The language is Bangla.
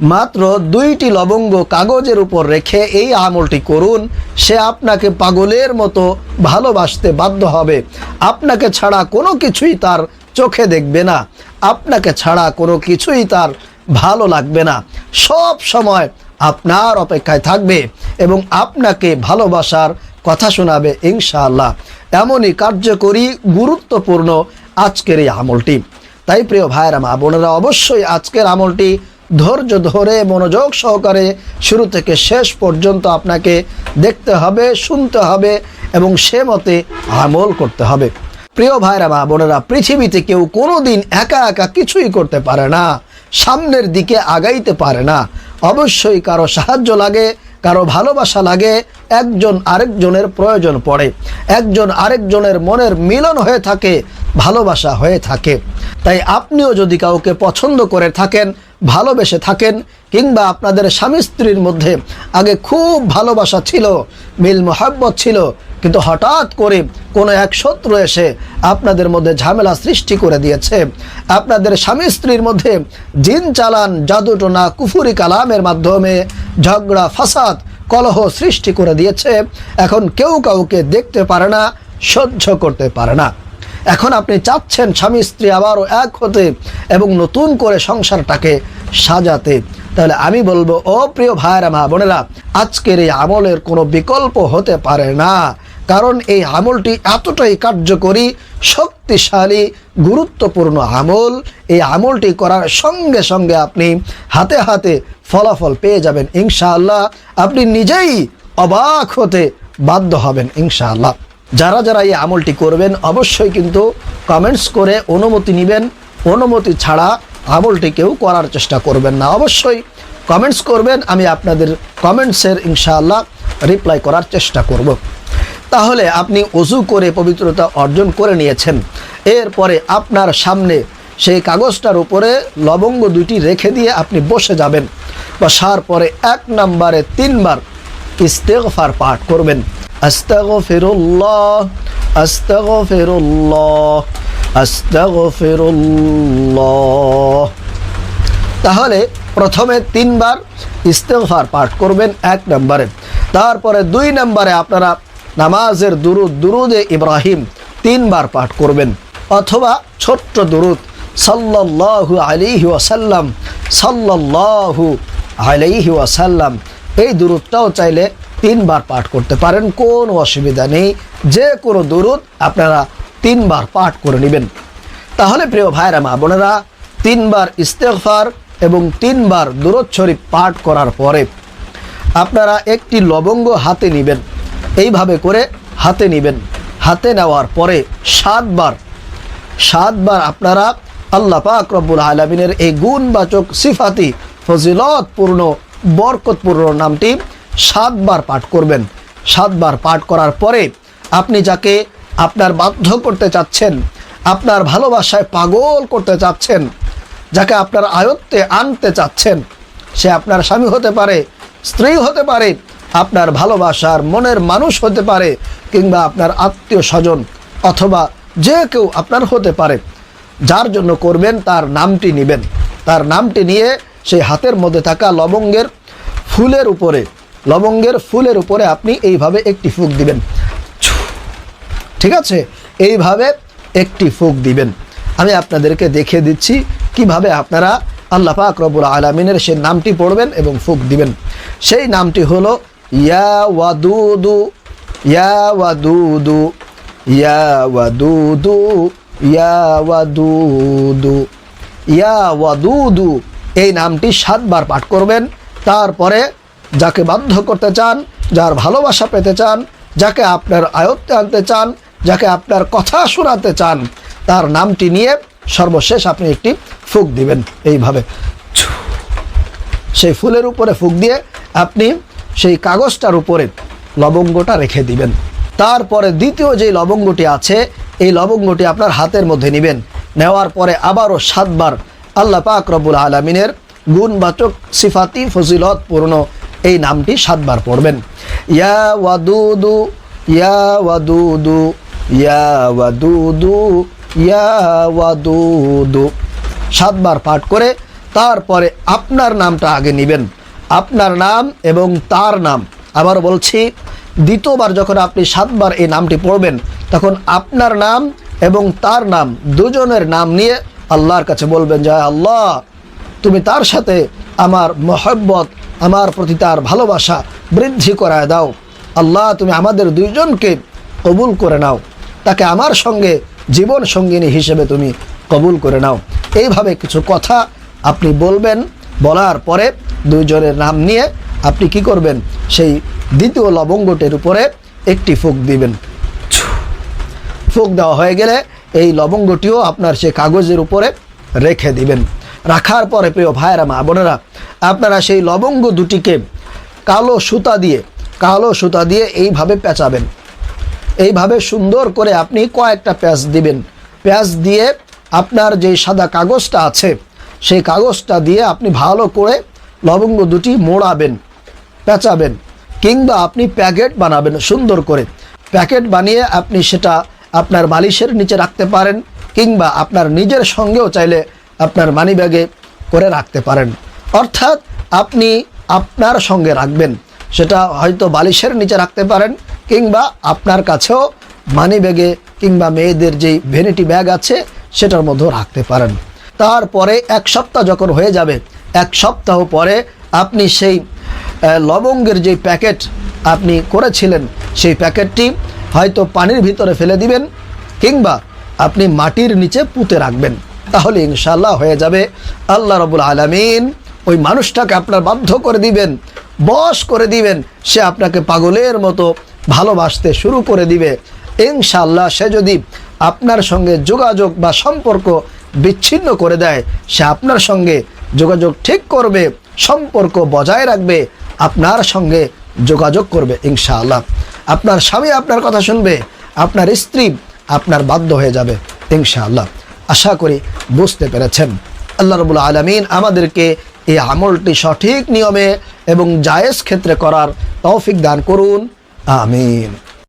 মাত্র দুইটি লবঙ্গ কাগজের উপর রেখে এই আমলটি করুন, সে আপনাকে পাগলের মতো ভালোবাসতে বাধ্য হবে। আপনাকে ছাড়া কোনো কিছুই তার চোখে দেখবে না। আপনাকে ছাড়া কোনো কিছুই তার ভালো লাগবে না। সব সময় আপনার অপেক্ষায় থাকবে এবং আপনাকে ভালোবাসার কথা শোনাবে ইনশাআল্লাহ। এমনই কার্যকরী, গুরুত্বপূর্ণ আজকের এই আমলটি। তাই প্রিয় ভাইয়েরা, মা বোনেরা, অবশ্যই আজকের আমলটি ধৈর্য ধরে মনোযোগ সহকারে শুরু থেকে শেষ পর্যন্ত আপনাকে দেখতে হবে, শুনতে হবে এবং সে মতে আমল করতে হবে। প্রিয় ভাইরা মা বোনেরা, পৃথিবীতে কেউ কোনো দিন একা একা কিছুই করতে পারে না, সামনের দিকে আগাইতে পারে না। অবশ্যই কারও সাহায্য লাগে, কারও ভালোবাসা লাগে একজন আরেকজনের প্রয়োজন পড়ে। একজন আরেকজনের মনের মিলন হয়ে থাকে, ভালোবাসা হয়ে থাকে। তাই আপনিও যদি কাউকে পছন্দ করে থাকেন, ভালোবেসে থাকেন, কিংবা আপনাদের স্বামী স্ত্রীর মধ্যে আগে খুব ভালোবাসা ছিল, মিল মোহাব্বত ছিল, কিন্তু হঠাৎ করে কোনো এক শত্রু এসে আপনাদের মধ্যে ঝামেলা সৃষ্টি করে দিয়েছে। আপনাদের স্বামী স্ত্রীর মধ্যে জিন চালান, জাদুটোনা, কুফুরি কালামের মাধ্যমে ঝগড়া, ফাসাদ কলহ সৃষ্টি করে দিয়েছে। এখন কেউ কাউকে দেখতে পারে না, সহ্য করতে পারে না। এখন আপনি চাচ্ছেন স্বামী স্ত্রী আবারও এক হতে এবং নতুন করে সংসারটাকে সাজাতে। তাহলে আমি বলব, ও প্রিয় ভাইয়েরা, মা বোনেরা, আজকের এই আমলের কোনো বিকল্প হতে পারে না। কারণ এই আমলটি এতটাই কার্যকরী, শক্তিশালী, গুরুত্বপূর্ণ আমল। এই আমলটি করার সঙ্গে সঙ্গে আপনি হাতে হাতে ফলাফল পেয়ে যাবেন, ইনশাআল্লাহ। আপনি নিজেই অবাক হতে বাধ্য হবেন, ইনশাআল্লাহ। যারা যারা এই আমলটি করবেন, অবশ্যই কিন্তু কমেন্টস করে অনুমতি নেবেন। অনুমতি ছাড়া আমলটি কেউ করার চেষ্টা করবেন না। অবশ্যই কমেন্টস করবেন, আমি আপনাদের কমেন্টসের, ইনশাআল্লাহ, রিপ্লাই করার চেষ্টা করব। তাহলে আপনি অজু করে পবিত্রতা অর্জন করে নিয়েছেন। এরপরে আপনার সামনে সেই কাগজটার উপরে লবঙ্গ দুইটি রেখে দিয়ে আপনি বসে যাবেন। বসার পরে এক নম্বরে তিনবার ইস্তেগফার পাঠ করবেন। আস্তাগফিরুল্লাহ আস্তাগফিরুল্লাহ আস্তাগফিরুল্লাহ। তাহলে প্রথমে তিনবার ইস্তেগফার পাঠ করবেন এক নম্বরে। তারপরে দুই নম্বরে আপনারা নামাজের দুরুদ, দুরুদে ইব্রাহিম তিনবার পাঠ করবেন। অথবা ছোট্ট দুরুদ, সাল্লাল্লাহু আলাইহি ওয়াসাল্লাম, সাল্লাল্লাহু আলাইহি ওয়াসাল্লাম। এই দুরুদটাও চাইলে তিনবার পাঠ করতে পারেন, কোনো অসুবিধা নেই। যে কোনো দুরুদ আপনারা তিনবার পাঠ করে নেবেন। তাহলে প্রিয় ভাইরা, মা বোনেরা, তিনবার ইস্তেগফার এবং তিনবার দুরুদ শরীফ পাঠ করার পরে আপনারা একটি লবঙ্গ হাতে নেবেন। এইভাবে করে হাতে নেবেন। হাতে নেওয়ার পরে সাতবার সাতবার আপনারা আল্লাহ পাক রব্বুল আলমিনের এই গুণবাচক সিফাতি, ফজিলতপূর্ণ, বরকতপূর্ণ নামটি সাতবার পাঠ করবেন। সাতবার পাঠ করার পরে আপনি যাকে আপনার বাধ্য করতে চাচ্ছেন, আপনার ভালোবাসায় পাগল করতে চাচ্ছেন, যাকে আপনার আয়ত্তে আনতে চাচ্ছেন, সে আপনার স্বামী হতে পারে, স্ত্রী হতে পারে আপনার ভালোবাসার মনের মানুষ হতে পারে কিংবা আপনার আত্মীয় স্বজন অথবা যে কেউ আপনার হতে পারে। যার জন্য করবেন তার নামটি নেবেন। তার নামটি নিয়ে সেই হাতের মধ্যে থাকা লবঙ্গের ফুলের উপরে, লবঙ্গের ফুলের উপরে আপনি এইভাবে একটি ফুক দিবেন। ঠিক আছে? এইভাবে একটি ফুক দিবেন। আমি আপনাদেরকে দেখিয়ে দিচ্ছি কীভাবে আপনারা আল্লাহ পাক রবুল আলমিনের সেই নামটি পড়বেন এবং ফুক দিবেন। সেই নামটি হলো ইয়া ওয়াদুদু ইয়া ওয়াদুদু ইয়া ওয়াদুদু ইয়া ওয়াদুদু ইয়া ওয়াদুদু। এই নামটি সাতবার পাঠ করবেন, তারপরে যাকে বাধ্য করতে চান, যার ভালোবাসা পেতে চান, যাকে আপনার আয়ত্তে আনতে চান, যাকে আপনার কথা শোনাতে চান, তার নামটি নিয়ে সর্বশেষ আপনি একটি ফুক দিবেন। এইভাবে। সেই ফুলের উপরে ফুক দিয়ে আপনি সেই কাগজটার উপরে লবঙ্গটা রেখে দিবেন। তারপরে দ্বিতীয় যে লবঙ্গটি আছে, এই লবঙ্গটি আপনার হাতের মধ্যে নেবেন। নেওয়ার পরে আবারও সাতবার আল্লাহ পাক রব্বুল আলমিনের গুণবাচক সিফাতি ফজিলত পূর্ণ এই নামটি সাতবার পড়বেন। ইয়া ওয়াদুদু ইয়া ওয়াদুদু ইয়া ওয়াদুদু ইয়া ওয়াদুদু। সাতবার পাঠ করে তারপরে আপনার নামটা আগে নেবেন। আপনার নাম এবং তার নাম। আবার বলছি, দ্বিতীয়বার যখন আপনি সাতবার এই নামটি পড়বেন, তখন আপনার নাম এবং তার নাম দুজনের নাম নিয়ে আল্লাহর কাছে বলবেন যে আল্লাহ, তুমি তার সাথে আমার মহব্বত, আমার প্রতি তার ভালোবাসা বৃদ্ধি করায় দাও। আল্লাহ, তুমি আমাদের দুইজনকে কবুল করে নাও। তাকে আমার সঙ্গে জীবন সঙ্গিনী হিসেবে তুমি কবুল করে নাও। এইভাবে কিছু কথা আপনি বলবেন। বলার পরে দুইজনের নাম নিয়ে আপনি কি করবেন? সেই দ্বিতীয় লবঙ্গটির উপরে একটি ফুক দিবেন। ফুক দেওয়া হয়ে গেলে এই লবঙ্গটিও আপনার সে কাগজের উপরে রেখে দিবেন। রাখার পরে প্রিয় ভাইয়েরা, মা বোনেরা, আপনারা সেই লবঙ্গ দুটিকে কালো সুতা দিয়ে, কালো সুতা দিয়ে এইভাবে পেঁচাবেন। এইভাবে সুন্দর করে আপনি কয়েকটা প্যাঁচ দিবেন। প্যাঁচ দিয়ে আপনার যে সাদা কাগজটা আছে সেই কাগজটা দিয়ে আপনি ভালো করে লবঙ্গ দুটি মোড়াবেন, পেঁচাবেন, কিংবা আপনি প্যাকেট বানাবেন সুন্দর করে। প্যাকেট বানিয়ে আপনি সেটা আপনার বালিশের নিচে রাখতে পারেন, কিংবা আপনার নিজের সঙ্গেও চাইলে আপনার মানি ব্যাগে করে রাখতে পারেন। অর্থাৎ আপনি আপনার সঙ্গে রাখবেন, সেটা হয়তো বালিশের নিচে রাখতে পারেন, কিংবা আপনার কাছেও মানি ব্যাগে কিংবা মেয়েদের যেই ভ্যানিটি ব্যাগ আছে, সেটার মধ্যেও রাখতে পারেন। তারপরে এক সপ্তাহ যখন হয়ে যাবে, এক সপ্তাহ পরে আপনি সেই লবঙ্গের যে প্যাকেট আপনি করেছিলেন, সেই প্যাকেটটি হয়তো পানির ভিতরে ফেলে দিবেন কিংবা আপনি মাটির নিচে পুঁতে রাখবেন। তাহলে ইনশাল্লাহ হয়ে যাবে আল্লাহ রবুল আলমিন ওই মানুষটাকে আপনার বাধ্য করে দিবেন, বশ করে দিবেন, সে আপনাকে পাগলের মতো ভালোবাসতে শুরু করে দিবে। ইনশাল্লাহ সে যদি আপনার সঙ্গে যোগাযোগ বা সম্পর্ক বিচ্ছিন্ন করে দেয়। সে আপনার সঙ্গে যোগাযোগ ঠিক করবে, সম্পর্ক বজায় রাখবে, আপনার সঙ্গে যোগাযোগ করবে, ইনশাআল্লাহ। আপনার স্বামী আপনার কথা শুনবে, আপনার স্ত্রী আপনার বাধ্য হয়ে যাবে, ইনশাআল্লাহ। আশা করি বুঝতে পেরেছেন। আল্লাহ রবুল আলমিন আমাদেরকে এই আমলটি সঠিক নিয়মে এবং জায়েজ ক্ষেত্রে করার তৌফিক দান করুন। আমিন।